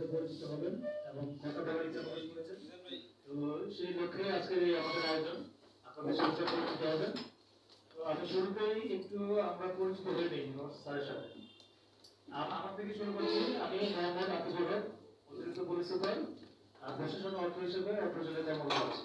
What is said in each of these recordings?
সাথে পরিচিত হবেন এবং কথা বলার ইচ্ছা প্রকাশ করেছেন তো সেই লক্ষ্যে আজকের এই আমাদের আয়োজন। আপনাদের সাথে পরিচিত হবেন। তো আমি শুরুতেই একটু আমরা পরিচিত হয়ে নিই স্যারের সাথে। আমার থেকে শুরু করছি। আমি মোহাম্মদ আতিফুর হক অতিরিক্ত পুলিশ সুপার আর প্রশাসন অর্থ হিসেবে অর্থ জেলে কর্মরত আছি।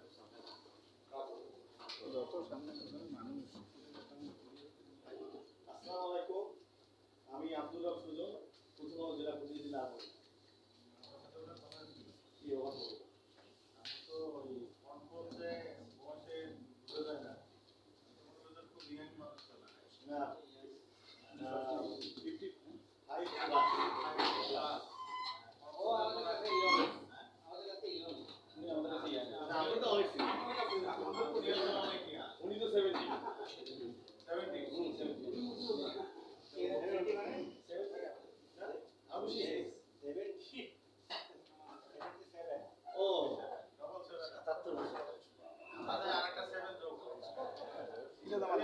na, na 55 plus, 5 plus আমি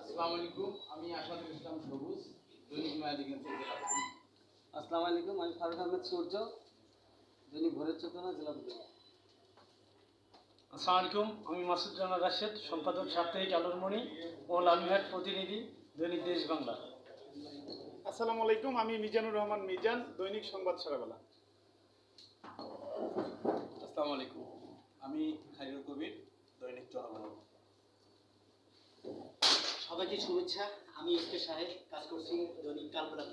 আসসালামু আলাইকুম আমি আসাদুল ইসলাম সবুজ দৈনিক নয়াদিগঞ্জ জেলা আসসালামু আলাইকুম আমি ফারুক আহমেদ সূর্য দৈনিক ভোরের চেতনা জেলা আসসালামু আলাইকুম আমি মাসুদ জানা রাশেদ সম্পাদক সাপ্তাহিক আলোরমণি ও লালমিহাট প্রতিনিধি দৈনিক দেশ বাংলা। আসসালামু আলাইকুম আমি মিজানুর রহমান মিজান দৈনিক সংবাদ সারাবেলা। আসসালামু আলাইকুম আমি খাইরুল কবির দৈনিক জনগণ সবাইকে শুভেচ্ছা আমি ইসকে সাহেব কাজ করছি দৈনিক কালবেলা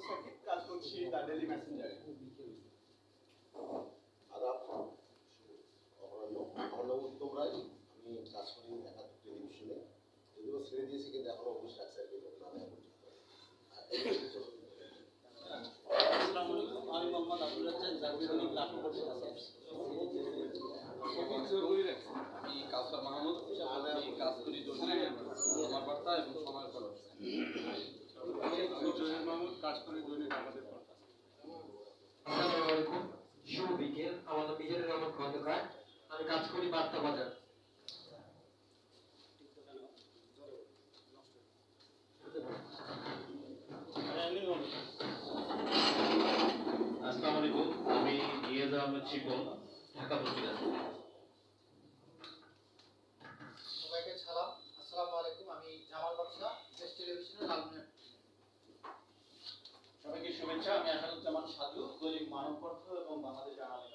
সাকিব কাজ করছি দ্য ডেলি মেসেঞ্জারে আদাব আমার নাম উত্তম রায় আমি কাজ করি একাত্তর টেলিভিশনে যদিও ছেড়ে দিয়েছি কিন্তু এখনও অফিস রাখছে আর কি না নেওয়া পর্যন্ত। আর এই হচ্ছে আসসালামু আলাইকুম আমি মোহাম্মদ আব্দুল রাজ্জাক জাতীয় দৈনিক লাখো করছি আমি কাউসার মাহমুদ আমি কাজ করি দৈনিক আমার বার্তা এবং সময়ের খরচ আমি জহির আসসালামু আলাইকুম। আমি কাজ করি বার্তা ঢাকা পত্রিকা সবাইকে সালাম আসসালামু আলাইকুম আমি জামাল বাদশা দেশ টেলিভিশনের লালমিহাট আমি আসাদুজ্জামান সাধু দৈনিক মানবপর্থ এবং বাংলাদেশ জানালে